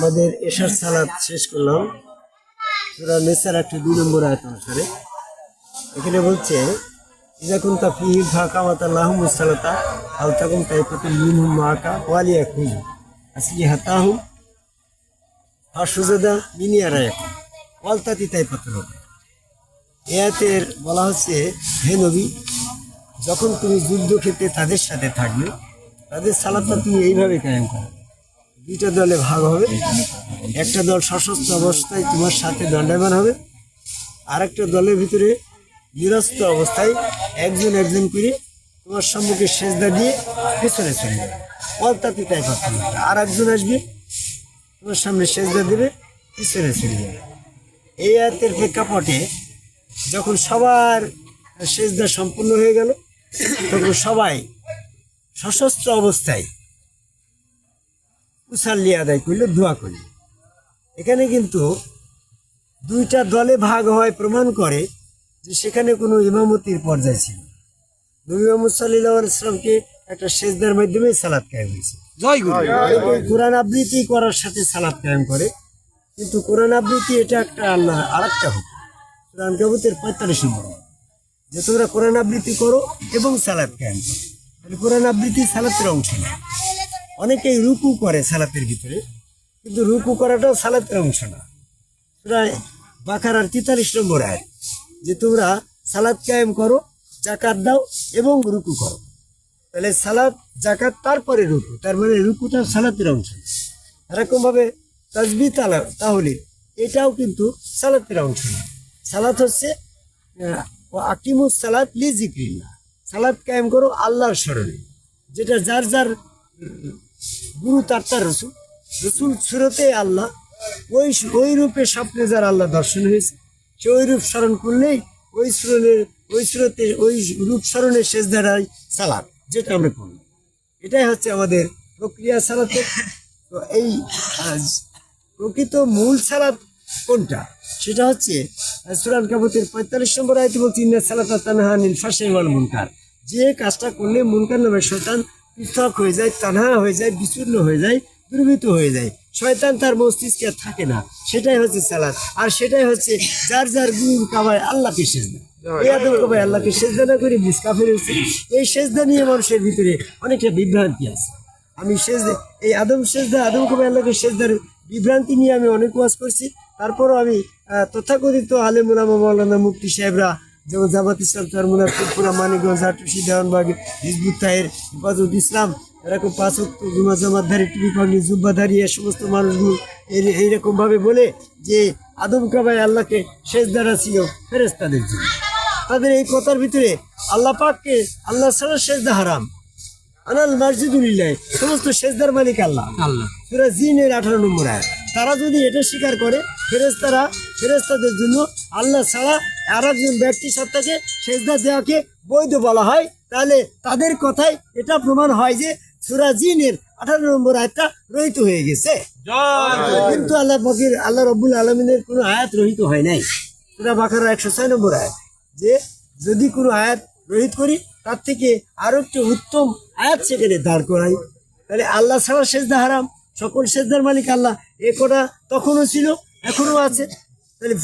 আমাদের এশার সালাদ শেষ করলাম। সুরা নেসার একটা দুই নম্বর আয়ত অনুসারে। এখানে বলছে যখন তা ফিহিম ফাঁকা মাতা লাহুম সালাতা আল তখন তাই কত মিনহুম মাকা ওয়ালিয়া খুম আসলি হাতাহুম আর সুজাদা মিনিয়ারা এখন ওয়ালতাতি তাই পাতল এয়াতের বলা হচ্ছে, হে নবী, যখন তুমি যুদ্ধ যুদ্ধক্ষেত্রে তাদের সাথে থাকবে, তাদের সালাদটা তুমি এইভাবে কায়েম করবে দুইটা দলে ভাগ হবে। একটা দল সশস্ত্র অবস্থায় তোমার সাথে দণ্ডায়মান হবে। আর একটা দলের ভিতরে নিরস্ত অবস্থায় একজন একজন করে তোমার সম্মুখে সেজদা দিয়ে পেছনে চলে যাবে। অলতাতে তাই হবে আর একজন আসবে, তোমার সামনে সেজদা দেবে, পিছনে চলে যাবে। এই আয়াতের প্রেক্ষাপটে যখন সবার সেজদা সম্পূর্ণ হয়ে গেল, তখন সবাই সশস্ত্র অবস্থায় উসাল্লি আদায় করলে দোয়া করলে। এখানে কিন্তু দুইটা দলে ভাগ হয় প্রমাণ করে যে সেখানে কোনো ইমামতির পর্যায় ছিল নবী মোহাম্মদ সাল্লাহ ইসলামকে একটা সেজদার মাধ্যমে সালাদ কায়েম হয়েছে। কোরআন আবৃত্তি করার সাথে সালাদ কায়েম করে। কিন্তু কোরআন আবৃত্তি এটা একটা আল্লাহ আর একটা হুকুম। কোরআন কাবুতের পঁয়তাল্লিশ নম্বর যে তোমরা কোরআন আবৃত্তি করো এবং সালাদ কায়েম করো। কোরআন আবৃত্তি সালাতের অংশ না। অনেকেই রুকু করে সালাতের ভিতরে, কিন্তু রুকু করাটাও সালাতের অংশ না। প্রায় বাকারার তেতাল্লিশ নম্বর আয় যে তোমরা সালাদ কায়েম করো জাকাত দাও এবং রুকু করো। তাহলে সালাদ জাকাত তারপরে রুকু, তার মানে রুকুটা সালাতের অংশ। এরকম ভাবে তাজবি তালা, তাহলে এটাও কিন্তু সালাতের অংশ না। সালাত হচ্ছে আকিমুস সালাত লি জিক্রিল্লা সালাদ কায়েম করো আল্লাহর স্মরণে, যেটা যার যার গুরু তার তার রসুল। রসুল সুরতে আল্লাহ, ওই ওই রূপে স্বপ্নে যার আল্লাহ দর্শন হয়েছে, সে ওই রূপ স্মরণ করলেই ওই স্মরণের ওই স্রোতে, ওই রূপ স্মরণের শেষ দাঁড়ায় সালাদ যেটা আমরা করি এটাই হচ্ছে আমাদের প্রক্রিয়া সালাতে। তো এই প্রকৃত মূল সালাদ কোনটা? সেটা হচ্ছে সুরান কাবতের পঁয়তাল্লিশ নম্বর আয়তে বলছি, ইন্না সালাতা তানহা নিল ফাশাইওয়াল মুনকার। যে কাজটা করলে মুনকার নামে শয়তান পৃথক হয়ে যায়, তানহা হয়ে যায় বিচূর্ণ হয়ে যায় দুর্বৃত হয়ে যায়। শয়তান তার মস্তিষ্কে থাকে না। সেটাই হচ্ছে সালাদ। আর সেটাই হচ্ছে যার যার গুরুর কাবায় আল্লাহকে শেষ এই না নিয়ে মানুষের ভিতরে অনেকটা বিভ্রান্তি আছে। আমি এই আদম আদম বিভ্রান্তি নিয়ে আমি অনেক ওয়াজ করছি। তারপরও আমি তথাকথিত আলেমুলামা মৌলানা মুফতি সাহেবরা যেমন জামাত ইসলাম চরমুনা ফুলপুরা মানিকগঞ্জ হাটুসি দেওয়ানবাগ হিজবুত তাহের হেফাজত ইসলাম এরকম পাঁচ অক্ট জুমা জামাতধারী টুপি পাগনি জুব্বাধারী এ সমস্ত মানুষগুলো এই- এইরকম ভাবে বলে যে আদম কাবায় আল্লাহকে শেষ দ্বারা ছিল ফেরেস্তাদের জন্য। তাদের এই কথার ভিতরে আল্লাহ পাককে আল্লাহ ছাড়া সেজদা হারাম। আনাল মাসজিদুলিল্লাহ সমস্ত সেজদার মালিক আল্লাহ। আল্লাহ। সুরা জিনের আঠারো নম্বর আয় তারা যদি এটা স্বীকার করে ফেরেস্তারা ফেরেস্তাদের জন্য আল্লাহ ছাড়া আর একজন ব্যক্তি সত্তাকে সেজদা দেওয়াকে বৈধ বলা হয়। তাহলে তাদের কথাই এটা প্রমাণ হয় যে সুরা জিনের আঠারো নম্বর আয়াতটা রহিত হয়ে গেছে। কিন্তু আল্লাহ পাকের আল্লাহ রব্বুল আলমিনের কোনো আয়াত রহিত হয় নাই। সুরা বাকার একশো ছয় নম্বর আয়াত। যে যদি কোনো আয়াত রহিত করি তার থেকে আরও একটু উত্তম আয়াত সেখানে দাঁড় করাই। তাহলে আল্লাহ ছাড়া সেজদা হারাম। সকল সেজদার মালিক আল্লাহ। এ কটা তখনও ছিল এখনও আছে। তাহলে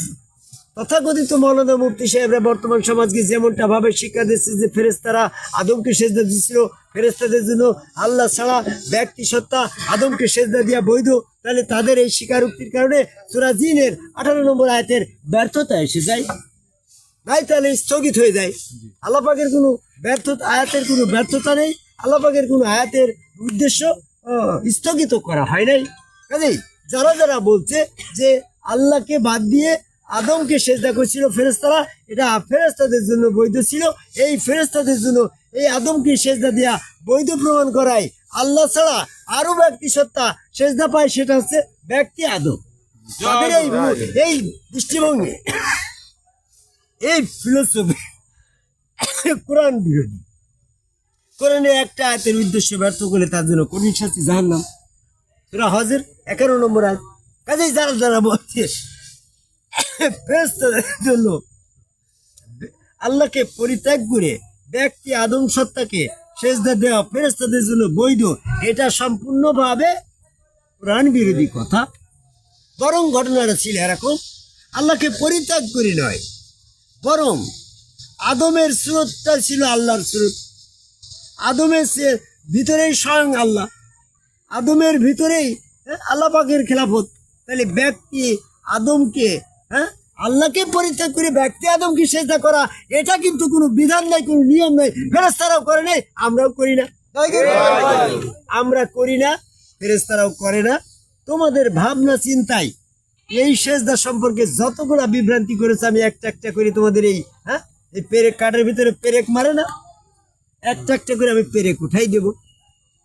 তথাকথিত মৌলানা মুফতি সাহেবরা বর্তমান সমাজকে যেমনটা ভাবে শিক্ষা দিচ্ছে যে ফেরেস্তারা আদমকে সেজদা দিচ্ছিল ফেরেস্তাদের জন্য আল্লাহ ছাড়া ব্যক্তি সত্তা আদমকে সেজদা দিয়া বৈধ, তাহলে তাদের এই স্বীকারোক্তির কারণে সুরা জিনের আঠারো নম্বর আয়তের ব্যর্থতা এসে যায়। নাই তাহলে স্থগিত হয়ে যায়। আল্লাপাকের কোনো ব্যর্থতা, আয়াতের কোনো ব্যর্থতা নেই। আল্লাপাকের কোনো আয়াতের উদ্দেশ্য স্থগিত করা হয় নাই। কাজেই যারা যারা বলছে যে আল্লাহকে বাদ দিয়ে আদমকে সেজদা করছিল ফেরেস্তারা এটা ফেরেস্তাদের জন্য বৈধ ছিল। এই ফেরেস্তাদের জন্য এই আদমকে সেজদা দেয়া বৈধ প্রমাণ করায় আল্লাহ ছাড়া আরও ব্যক্তি সত্তা সেজদা পায় সেটা হচ্ছে ব্যক্তি আদম। তাদের এই এই দৃষ্টিভঙ্গি এই ফিলোসফি কোরআন বিরোধী। কোরআনে একটা আয়াতের উদ্দেশ্য ব্যর্থ করলে তার জন্য কঠিন শাস্তি জাহান্নাম। সুরা হজের এগারো নম্বর আয় কাজেই যারা যারা বলছে ফেরেশতাদের জন্য আল্লাহকে পরিত্যাগ করে ব্যক্তি আদম সত্তাকে সেজদা দেওয়া ফেরেস্তাদের জন্য বৈধ। এটা সম্পূর্ণভাবে কোরআন বিরোধী কথা। বরং ঘটনাটা ছিল এরকম আল্লাহকে পরিত্যাগ করি নয় বরং আদমের স্রোতটা ছিল আল্লাহর স্রোত। আদমের সে- ভিতরেই স্বয়ং আল্লাহ। আদমের ভিতরেই হ্যাঁ, আল্লাহ পাকের খেলাফত। তাহলে ব্যক্তি আদমকে হ্যাঁ? আল্লাহকে পরিত্যাগ করে ব্যক্তি আদমকে সেজদা করা, এটা কিন্তু কোনো বিধান নাই, কোনো নিয়ম নাই। ফেরেস্তারাও করে নাই, আমরাও করি না। আমরা করি না ফেরেস্তারাও করে না। তোমাদের ভাবনা চিন্তাই এই সেজদা সম্পর্কে যতগুলা বিভ্রান্তি করেছে, আমি একটা একটা করে তোমাদের এই হ্যাঁ? এই পেরেক কাঠের ভিতরে পেরেক মারে না? একটা একটা করে আমি পেরেক উঠাই দেব।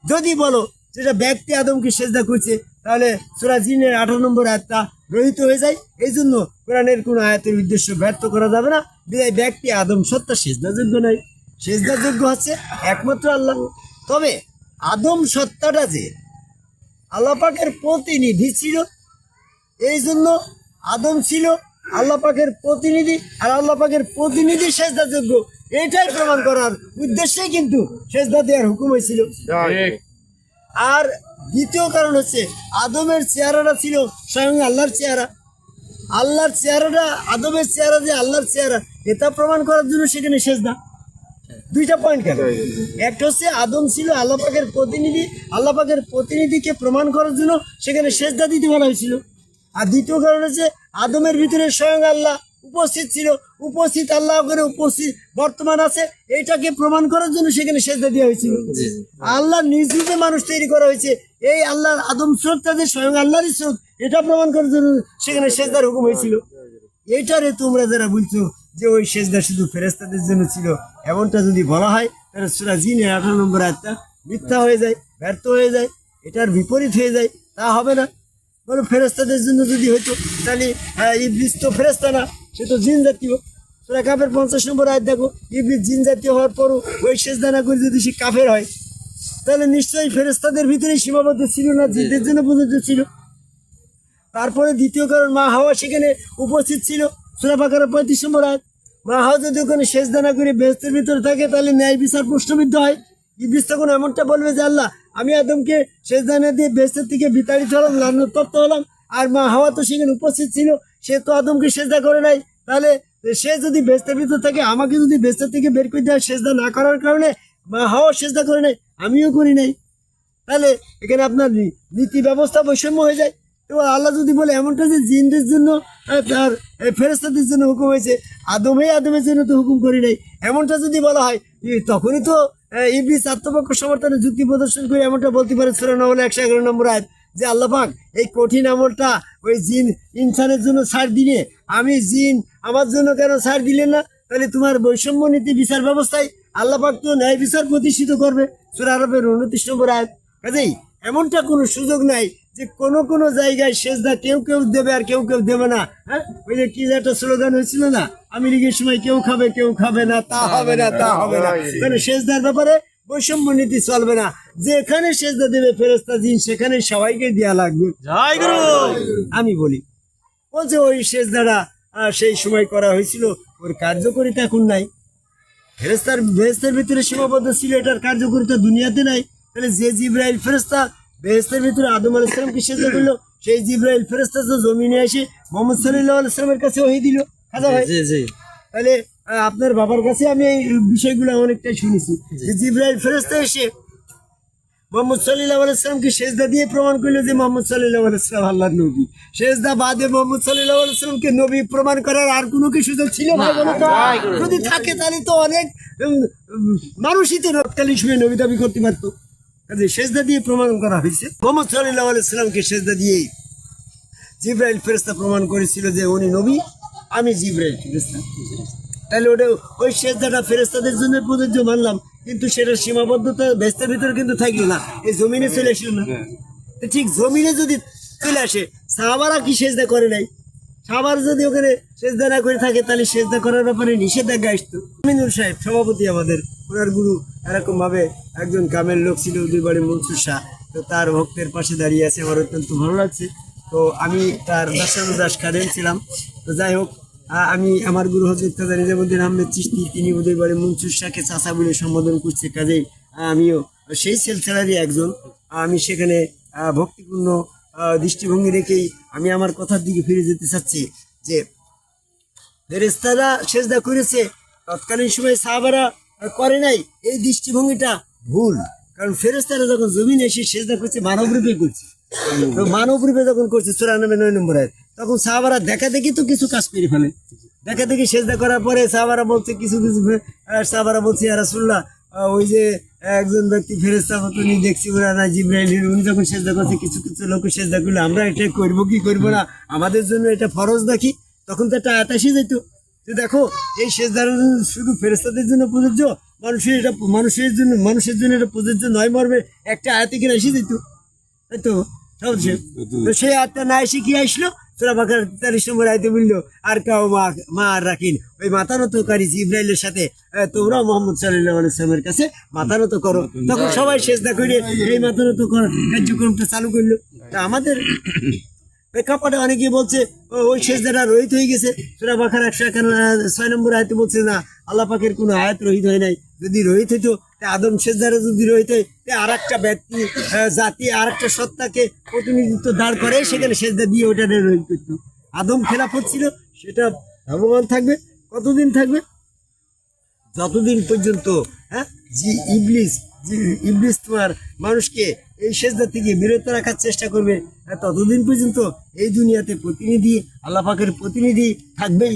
যদি বলো যেটা ব্যক্তি আদমকে সেজদা করছে তাহলে সুরা জিনের আঠারো নম্বর আয়াতটা রহিত হয়ে যায়। এই জন্য কোরআনের কোনো আয়াতের উদ্দেশ্য ব্যর্থ করা যাবে না। বিদায় ব্যক্তি আদম সত্তা সেজদাযোগ্য নয়। সেজদাযোগ্য হচ্ছে একমাত্র আল্লাহ। তবে আদম সত্তাটা যে আল্লাহ পাকের প্রতিনিধি ছিল এই জন্য আদম ছিল আল্লাহ পাকের প্রতিনিধি আর আল্লাহ পাকের প্রতিনিধি সেজদাযোগ্য। এটাই প্রমাণ করার উদ্দেশ্যেই কিন্তু সেজদা দেওয়ার হুকুম হয়েছিল। আর দ্বিতীয় কারণ হচ্ছে আদমের চেহারাটা ছিল স্বয়ং আল্লাহর চেহারা। আল্লাহর চেহারাটা, আদমের চেহারা যে আল্লাহর চেহারা, এটা প্রমাণ করার জন্য সেখানে শেষ না দুইটা পয়েন্ট কেন একটা হচ্ছে আদম ছিল আল্লাহ পাকের প্রতিনিধি, আল্লাহ পাকের প্রতিনিধিকে প্রমাণ করার জন্য সেখানে সেজদা দিতে বলা হয়েছিল। আর দ্বিতীয় কারণ হচ্ছে আদমের ভিতরে স্বয়ং আল্লাহ। উপস্থিত ছিল উপস্থিত আল্লাহ করে উপস্থিত বর্তমান আছে এইটাকে প্রমাণ করার জন্য সেখানে সেজদা দেওয়া হয়েছিল। আল্লাহ নিজ নিজে মানুষ তৈরি করা হয়েছে এই আল্লাহর আদম স্রোতটা যে স্বয়ং আল্লাহরই স্রোত এটা প্রমাণ করার জন্য সেখানে সেজদার হুকুম হয়েছিল। এইটারে তোমরা যারা বলছো যে ওই সেজদা শুধু ফেরেস্তাদের জন্য ছিল এমনটা যদি বলা হয় তাহলে সুরা জিনের আঠারো নম্বর আয়াতটা মিথ্যা হয়ে যায় ব্যর্থ হয়ে যায় এটার বিপরীত হয়ে যায় তা হবে না। বলো ফেরেস্তাদের জন্য যদি হইতো তাহলে হ্যাঁ ইবলিস তো ফেরেস্তা না সে তো জিন জাতীয় সুরা কাপের পঞ্চাশ নম্বর আয়াত দেখো, ইবলিস জিন জাতীয় হওয়ার পরও ওই শেষ দানা করে যদি সে কাফের হয়, তাহলে নিশ্চয়ই ফেরেস্তাদের ভিতরে সীমাবদ্ধ ছিল না, জিনদের জন্য প্রযোজ্য ছিল। তারপরে দ্বিতীয় কারণ, মা হাওয়া সেখানে উপস্থিত ছিল। সুরা পাকার পঁয়ত্রিশ নম্বর আয়াত, মা হাওয়া যদি ওখানে শেষ দানা করে বেহস্তের ভিতরে থাকে, তাহলে ন্যায় বিচার প্রশ্নবিদ্ধ হয়। ইবলিস তখন এমনটা বলবে যে, আল্লাহ, আমি আদমকে শেষ দানা দিয়ে বেহস্তের থেকে বিতাড়িত হলাম লান্ন তত্ত্ব হলাম, আর মা হাওয়া তো সেখানে উপস্থিত ছিল। সে তো আদমকে সেজদা করে নাই। তাহলে সে যদি বেহস্তের ভিতরে থাকে, আমাকে যদি বেহস্তের থেকে বের করে দেয়, সেজদা না করার কারণে বা হাওয়া সেজদা করে নাই, আমিও করি নাই। তাহলে এখানে আপনার নীতি ব্যবস্থা বৈষম্য হয়ে যায়। তো আল্লাহ যদি বলে এমনটা যে জিনদের জন্য তার ফেরস্তাদের জন্য হুকুম হয়েছে, আদমে আদমের জন্য তো হুকুম করি নাই। এমনটা যদি বলা হয় তখনই তো ইবলিস আত্মপক্ষ সমর্থনে যুক্তি প্রদর্শন করে এমনটা বলতে পারে সুরা নহলে একশো এগারো নম্বর আয়াত। যে আল্লাহ পাক এই কঠিন আমলটা ওই জিন ইনসানের জন্য ছাড় দিলে আমি জিন আমার জন্য কেন ছাড় দিলে না তাহলে তোমার বৈষম্য নীতি বিচার ব্যবস্থায় আল্লাহ পাক তো ন্যায় বিচার প্রতিষ্ঠিত করবে সুরা আরবের উনত্রিশ নম্বর আয়াত কাজেই এমনটা কোনো সুযোগ নাই যে কোনো কোনো জায়গায় সেজদা কেউ কেউ দেবে আর কেউ কেউ দেবে না হ্যাঁ ওই যে কি একটা স্লোগান হয়েছিল না আমি লীগের সময় কেউ খাবে কেউ খাবে না তা হবে না তা হবে না কারণ সেজদার ব্যাপারে বৈষম্য নীতি চলবে না। যেখানে সেজদা দেবে ফেরস্তা দিন সেখানে সবাইকে দেওয়া লাগবে। আমি বলি বলছে ওই সেজদাটা সেই সময় করা হয়েছিল ওর কার্যকরিতা এখন নাই। ফেরেস্তার বেহেস্তের ভিতরে সীমাবদ্ধ ছিল এটার কার্যকরিতা দুনিয়াতে নাই। তাহলে যে জিব্রাইল ফেরেস্তা বেহেস্তের ভিতরে আদম আলাইসালামকে সেজদা করল সেই জিব্রাইল ফেরেস্তা তো জমিনে এসে মোহাম্মদ সাল্লাহ আলাইসালামের কাছে ওহি দিল। খাজা ভাই। তাহলে আপনার বাবার কাছে আমি এই বিষয়গুলো অনেকটাই শুনেছি। যে জিব্রাইল ফেরেস্তা এসে মোহাম্মদ সাল্লাহ আলাইসালামকে সেজদা দিয়ে প্রমাণ করল যে মোহাম্মদ সাল্লাহ আলাইসালাম আল্লাহর নবী। সেজদা বাদে মোহাম্মদ সাল্লাহ আলাইসালামকে নবী প্রমাণ করার আর কোনো কি সুযোগ ছিল যদি থাকে তাহলে তো অনেক মানুষই তো রক্তালি শুয়ে নবী দাবি করতে পারতো। কাজে সেজদা দিয়ে প্রমাণ করা হয়েছে। মোহাম্মদ সাল্লাহ আলাইসালামকে সেজদা দিয়েই জিব্রাইল ফেরেস্তা প্রমাণ করেছিল যে উনি নবী আমি জিব্রাইল ফেরেস্তা তাহলে ওটা ওই সেজদাটা ফেরেস্তাদের জন্য প্রযোজ্য মানলাম। কিন্তু সেটা সীমাবদ্ধতা ব্যস্তের ভিতরে কিন্তু থাকল না। এই জমিনে চলে আসলো না। ঠিক জমিনে যদি চলে আসে সাহাবারা কি সেজদা করে নাই? সাহাবার যদি ওখানে সেজদা না করে থাকে তাহলে সেজদা করার ব্যাপারে নিষেধাজ্ঞা আসতো। মিনুর সাহেব সভাপতি আমাদের ওনার গুরু এরকম ভাবে একজন কামের লোক ছিল দুই বাড়ি মনসুর শাহ। তো তার ভক্তের পাশে দাঁড়িয়ে আছে আমার অত্যন্ত ভালো লাগছে। তো আমি তার দাসানুদাস কাদেন ছিলাম। তো যাই হোক আমি আমার গুরু হজরত খাজা নিজামুদ্দিন আহমেদ চিস্তি তিনি ওদের বাড়ি মনসুর শাহকে চাষা বলে সম্বোধন করছে কাজেই আমিও সেই সেলসেলারই একজন। আমি সেখানে ভক্তিপূর্ণ দৃষ্টিভঙ্গি রেখেই আমি আমার কথার দিকে ফিরে যেতে চাচ্ছি যে ফেরেস্তারা সেজদা করেছে তৎকালীন সময় সাহাবারা করে নাই এই দৃষ্টিভঙ্গিটা ভুল। কারণ ফেরেস্তারা যখন জমিন এসে সেজদা করছে মানব রূপে করছে। মানব রূপে যখন করছে চুরানব্বই নয় নম্বর আয়াত, তখন সাহাবারা দেখা দেখি তো কিছু কাজ পেরে ফেলে। দেখা দেখি সেজদা করার পরে সাহাবারা বলছে কিছু কিছু সাহাবারা বলছে রাসুল্লাহ ওই যে একজন ব্যক্তি ফেরেস্তা মতনই দেখছি ওরা না জিব্রাইল উনি যখন সেজদা করছে কিছু কিছু লোক সেজদা করলে আমরা এটা করব কি করব না? আমাদের জন্য এটা ফরজ দেখি তখন তো একটা এসে যেত যে দেখো এই সেজদার শুধু ফেরেস্তাদের জন্য প্রযোজ্য মানুষের এটা মানুষের জন্য মানুষের জন্য এটা প্রযোজ্য নয় মর্মে একটা আয়াতে কিনা এসে যেত তাই তো সেই আয়াতটা না এসে কি আসলো? সুরা বাকার তেতাল্লিশ নম্বর আয়তে বলল, আর কাউ মা মা আর রাখিন। ওই মাতানতকারী জিব্রাইলের সাথে। তোমরাও মোহাম্মদ সাল্লাহ আলাইসলামের কাছে মাতানত করো। তখন সবাই সেজদা করে এই মাতানত করার কার্যক্রমটা চালু করল। তা আমাদের প্রেক্ষাপটে অনেকে বলছে ওই সেজদাটা রহিত হয়ে গেছে। সুরা বাখার একশো ছয় নম্বর আয়তে বলছে, না, আল্লাহ পাকের কোনো আয়াত রহিত হয় নাই। যদি রহিত হইতো আদম সেজদারে যদি হয় আর একটা ব্যক্তি জাতি আর একটা সত্তাকে প্রতিনিধিত্ব দাঁড় করে সেখানে সেজদা দিয়ে ওটা রহিত করতো। আদম খেলাফত ছিল সেটা ভগবান থাকবে কতদিন থাকবে? যতদিন পর্যন্ত হ্যাঁ যে ইবলিস যে ইবলিস তোমার মানুষকে এই সেজদা থেকে বিরত রাখার চেষ্টা করবে হ্যাঁ, ততদিন পর্যন্ত এই দুনিয়াতে প্রতিনিধি আল্লাহ পাকের প্রতিনিধি থাকবেই।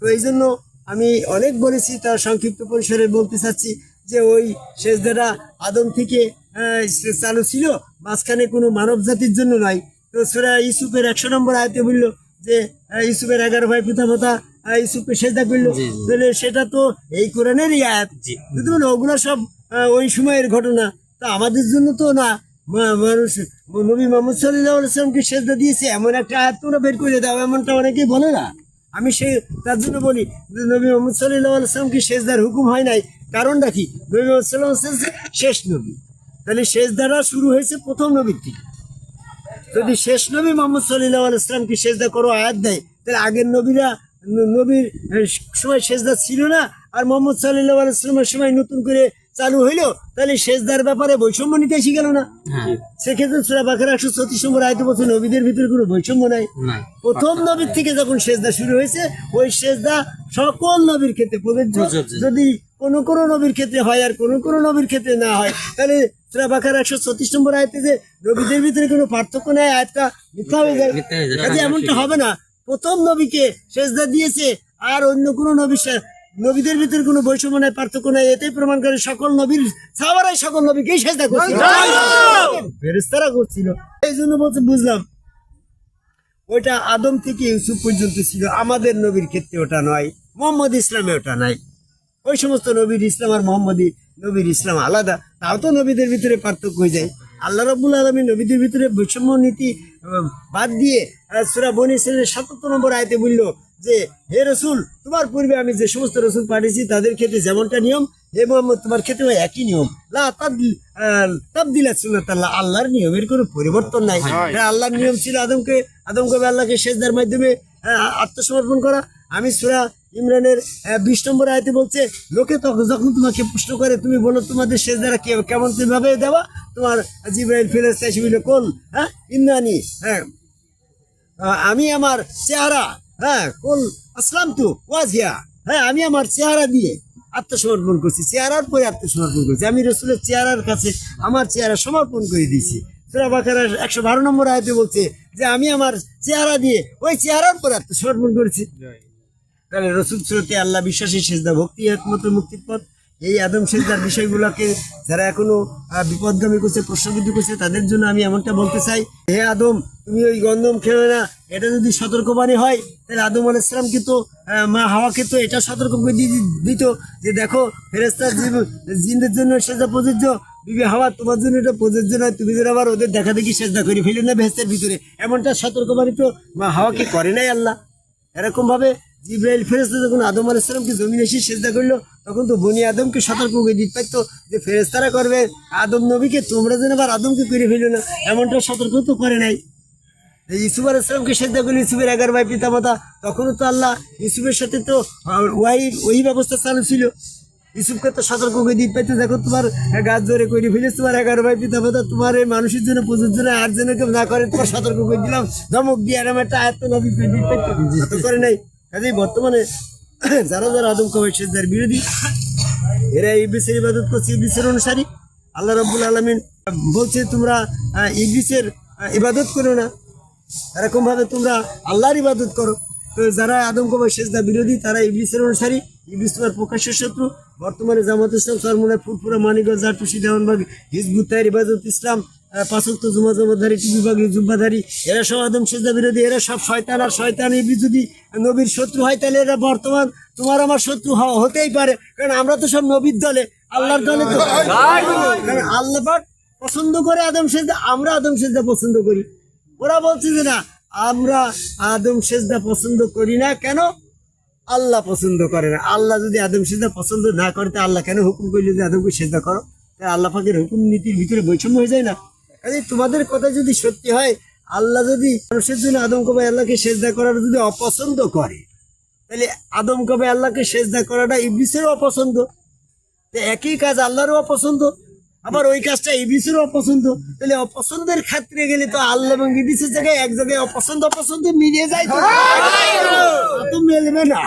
তো এই জন্য আমি অনেক বলেছি তার সংক্ষিপ্ত পরিসরে বলতে চাচ্ছি যে ওই সেজদাটা আদম থেকে চালু ছিল মাঝখানে কোনো মানব জাতির জন্য নয়। তো সেটা ইউসুফের একশো নম্বর আয়তে বলল যে আহ, ইউসুফের এগারো ভাই পিতা মাতা আহ, ইউসুফকে সেজদা করল। তাহলে সেটা তো এই কোরআনেরই আয়াত। কিন্তু বলে ওগুলো সব ওই সময়ের ঘটনা। তা আমাদের জন্য তো না। মানুষ নবী মোহাম্মদ সাল্লাহ আসলামকে সেজদা দিয়েছে এমন একটা আয়াত তোমরা বের করে দাও এমনটা অনেকেই বলে না। আমি সেই, তার জন্য বলি নবী মোহাম্মদ সাল্লাহ আসলামকে সেজদার হুকুম হয় নাই। কারণটা কি? নবী মোহাম্মদ সাল্লাহ শেষ নবী। তাহলে সেজদাটা শুরু হয়েছে প্রথম নবীর থেকে। যদি শেষ নবী মোহাম্মদ সাল্লাহ ইসলামকে সেজদা করো আয়াত দেয়, তাহলে আগের নবীরা নবীর সময় সেজদা ছিল না, আর মোহাম্মদ সাল্লাহ ইসলামের সময় নতুন করে চালু হইল তাহলে সেজদার ব্যাপারে বৈষম্য নিতে এসে গেল না। সেক্ষেত্রে সুরা বাকের একশো ছত্রিশ নম্বর আয়তে বলছে নবীদের ভিতরে কোনো বৈষম্য নাই। প্রথম নবীর থেকে যখন সেজদা শুরু হয়েছে ওই সেজদা সকল নবীর ক্ষেত্রে প্রযোজ্য। যদি কোনো কোনো নবীর ক্ষেত্রে হয় আর কোনো কোনো নবীর ক্ষেত্রে না হয় তাহলে সুরা বাকার একশো ছত্রিশ নম্বর আয়তে যে নবীদের ভিতরে কোনো পার্থক্য নাই আয়টা মিথ্যা হয়ে যায়। হয়ে। কাজে এমনটা হবে না। প্রথম নবীকে সেজদা দিয়েছে আর অন্য কোনো নবী সে- নবীদের ভিতরে কোনো বৈষম্য নাই পার্থক্য নাই এটাই প্রমাণ করে সকল নবীর সাবারাই সকল নবীকেই সেজদা করছিল। ফেরেস্তারা করছিল। এই জন্য বলতে বুঝলাম ওইটা আদম থেকে ইউসুফ পর্যন্ত ছিল। আমাদের নবীর ক্ষেত্রে ওটা নয় মোহাম্মদ ইসলামে ওটা নাই। ওই সমস্ত নবীর ইসলাম আর মোহাম্মদী নবীর ইসলাম আলাদা। তাও তো নবীদের ভিতরে পার্থক্য হয়ে যায়। আল্লাহ রব্বুল আলমী নবীদের ভিতরে বৈষম্য নীতি বাদ দিয়ে সুরা বনি ইসরায়েলের সাতাত্তর নম্বর আয়তে বলল যে হে রসুল তোমার পূর্বে আমি যে সমস্ত রসুল পাঠিয়েছি তাদের ক্ষেত্রে যেমনটা নিয়ম হে মোহাম্মদ তোমার ক্ষেত্রে একই নিয়ম। লা তাবদিল- আল্লাহ আল্লাহর নিয়মের কোনো পরিবর্তন নাই। হ্যাঁ, আল্লাহর নিয়ম ছিল আদমকে আদম কবে আল্লাহকে সেজদার মাধ্যমে আত্মসমর্পণ করা। আমি সুরা ইমরানের বিশ নম্বর আয়তে বলছে লোকে তখন যখন তোমাকে প্রশ্ন করে তুমি বলো তোমাদের শেষ দ্বারা কেমন ভাবে দেওয়া? তোমার জিব্রাইল ফিরেস এসে কোন? হ্যাঁ ইন্দ্রানি হ্যাঁ। আমি আমার চেহারা হ্যাঁ কোন আসলাম তো ওয়াজিয়া। হ্যাঁ আমি আমার চেহারা দিয়ে আত্মসমর্পণ করছি। চেহারার পরে আত্মসমর্পণ করছি। আমি রসুলের চেহারার কাছে আমার চেহারা সমর্পণ করে দিয়েছি। সুরা বাকার একশো বারো নম্বর আয়তে বলছে যে আমি আমার চেহারা দিয়ে ওই চেহারার পরে আত্মসমর্পণ করেছি। তাহলে রসুল স্রোতে আল্লাহ বিশ্বাসী সেজদা ভক্তি একমাত্র মুক্তির পথ এই আদম সেজদার বিষয়গুলোকে যারা এখনও বিপদগামী করছে প্রশ্নবিদ্ধ করছে তাদের জন্য আমি এমনটা বলতে চাই। হে আদম তুমি ওই গন্ধম খেলে না এটা যদি সতর্কবাণী হয় তাহলে আদম আলাইসলামকে তো আহ, মা হাওয়াকে তো এটা সতর্ক করে দিত যে দেখো ফেরেস্তার জীব- জিনদের জন্য সেজদা প্রযোজ্য বিবি হাওয়া তোমার জন্য এটা প্রযোজ্য নয় তুমি যেন আবার ওদের দেখা দেখি সেজদা করে ফেলে না ভেস্তের ভিতরে। এমনটা সতর্কবাণী তো মা হাওয়াকে করে নাই আল্লাহ। এরকম ভাবে জিব্রাইল ফেরেস্তা যখন আদম আলাইসালামকে জমিন এসে সেজদা করল তখন তো বনি আদমকে সতর্ক করে দিতে পারতো যে ফেরেস্তারা করবে। আদম নবীকে তোমরা যেন আবার আদমকে করে ফেলো না এমনটা সতর্ক তো করে নাই। এই ইসুফ আলাইসালামকে সেজদা করল ইসুফের এগারো ভাই পিতা মাতা তখনও তো আল্লাহ ইসুফের সাথে তো ওয়াই ওই ব্যবস্থা চালু ছিল। ইসুফকে তো সতর্ক করে দিতে পাইতে দেখো তোমার গাছ ধরে করে ফেলেছ তোমার এগারো ভাই পিতা মাতা তোমার এই মানুষের জন্য প্রচুর জন্য আর জন্য কেউ না করে তোমার সতর্ক করে দিলাম। ধমক দিয়ে আর একটা আয়ত্ত নবী করে দিতে পাইতো। তো করে নাই। কাজেই বর্তমানে যারা যারা আদম সেজদার বিরোধী, এরা ইবলিসের ইবাদত করছে ইবলিসের অনুসারী। আল্লাহ রাব্বুল আলামিন বলছে, তোমরা ইবলিসের ইবাদত করো না। এরকমভাবে তোমরা আল্লাহর ইবাদত করো। তো যারা আদম কবে সেজদা বিরোধী, তারা ইবলিসের অনুসারী। ইবলিস তোমার প্রকাশ্য শত্রু। বর্তমানে জামাত ইসলাম সরমুনা ফুটপুরা মানিকগঞ্জ জাটুসি দেওয়ানবাগ হিজবুত তাইর ইবাদত ইসলাম আহ, পাঁচক্ত জুমা জমাধারী জুব্বাধারী এরা সব আদম সেজদা বিরোধী এরা সব শয়তান আর শয়তান যদি নবীর শত্রু হয় তাহলে এরা বর্তমান তোমার আমার শত্রু হতেই পারে। কারণ আমরা তো সব নবীর দলে আল্লাহর দলে তো। আল্লাহ পছন্দ করে আদম সেজদা আমরা আদম সেজদা পছন্দ করি। ওরা বলছে যে না আমরা আদম সেজদা পছন্দ করি না কেন? আল্লাহ পছন্দ করে না। আল্লাহ যদি আদম সেজদা পছন্দ না করে তা আল্লাহ কেন হুকুম করলে যে আদমকে সেজদা করো? আল্লাহ পাকের হুকুম নীতির ভিতরে বৈষম্য হয়ে যায় না? কাজে তোমাদের কথা যদি সত্যি হয়, আল্লাহ যদি মানুষের জন্য আদম কবে আল্লাহকে সেজদা করার যদি অপছন্দ করে? তাহলে আদম কবে আল্লাহকে সেজদা করাটা ইবলিসেরও অপছন্দ? একই কাজ আল্লাহরও অপছন্দ? আবার ওই কাজটা ইবিসেরও অপছন্দ। তাহলে অপছন্দের ক্ষেত্রে গেলে তো আল্লাহ এবং ইবিসের জায়গায় এক জায়গায় অপছন্দ অপছন্দ মিলিয়ে যায় তো। তা তো মেলবে না।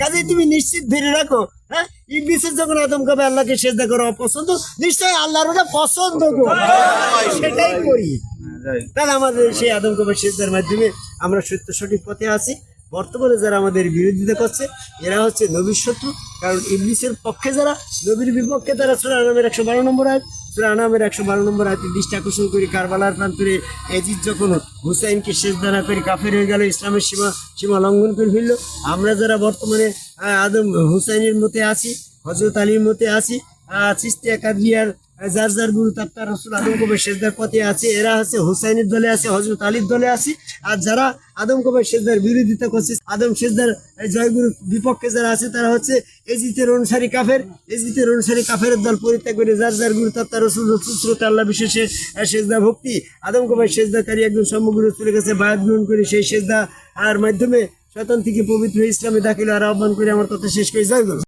কাজে তুমি নিশ্চিত ধরে রাখো হ্যাঁ? ইবিসের যখন আদম কবে আল্লাহকে সেজদা করো অপছন্দ নিশ্চয়ই আল্লাহর ওটা পছন্দ গো। সেটাই করি। তাহলে আমাদের সেই আদম কবে সেজদার মাধ্যমে আমরা সত্য সঠিক পথে আছি। বর্তমানে যারা আমাদের বিরোধিতা করছে, এরা হচ্ছে নবীর শত্রু। কারণ ইবলিসের পক্ষে যারা, নবীর বিপক্ষে তারা সুরা নামের একশো বারো নম্বর আয় সুরা নামের একশো বারো নম্বর আয়তে দৃষ্টি আকর্ষণ করে কারবালার প্রান্তরে এজিদ যখন হুসাইনকে শেষ দানা করে কাফের হয়ে গেল, ইসলামের সীমা সীমা লঙ্ঘন করে ফেলল। আমরা যারা বর্তমানে আদম হুসাইনের মতে আছি হজরত আলীর মতে আছি চিস্তিয়া কাদিয়ার যার যার গুরু তার রসুল আদম কবের শেষদার পথে আছে, এরা আছে, হুসাইনের দলে আছে হজরত আলীর দলে আছে। আর যারা আদম কবের শেষদার বিরোধিতা করছে, আদম শেষদার জয়গুরু বিপক্ষে যারা আছে, তারা হচ্ছে এজিতের অনুসারী কাফের। এজিতের অনুসারী কাফের দল পরিত্যাগ করে যার যার গুরু তার রসুল রসুল স্রোত আল্লাহ বিশেষে সেজদা ভক্তি। আদম কবের সেজদাকারী একজন সম্মুগুরু চলে গেছে, বায়াত গ্রহণ করে সেই সেজদা আর মাধ্যমে শয়তান থেকে পবিত্র ইসলামে দাখিল আর আহ্বান করে আমার কথা শেষ করে। জয়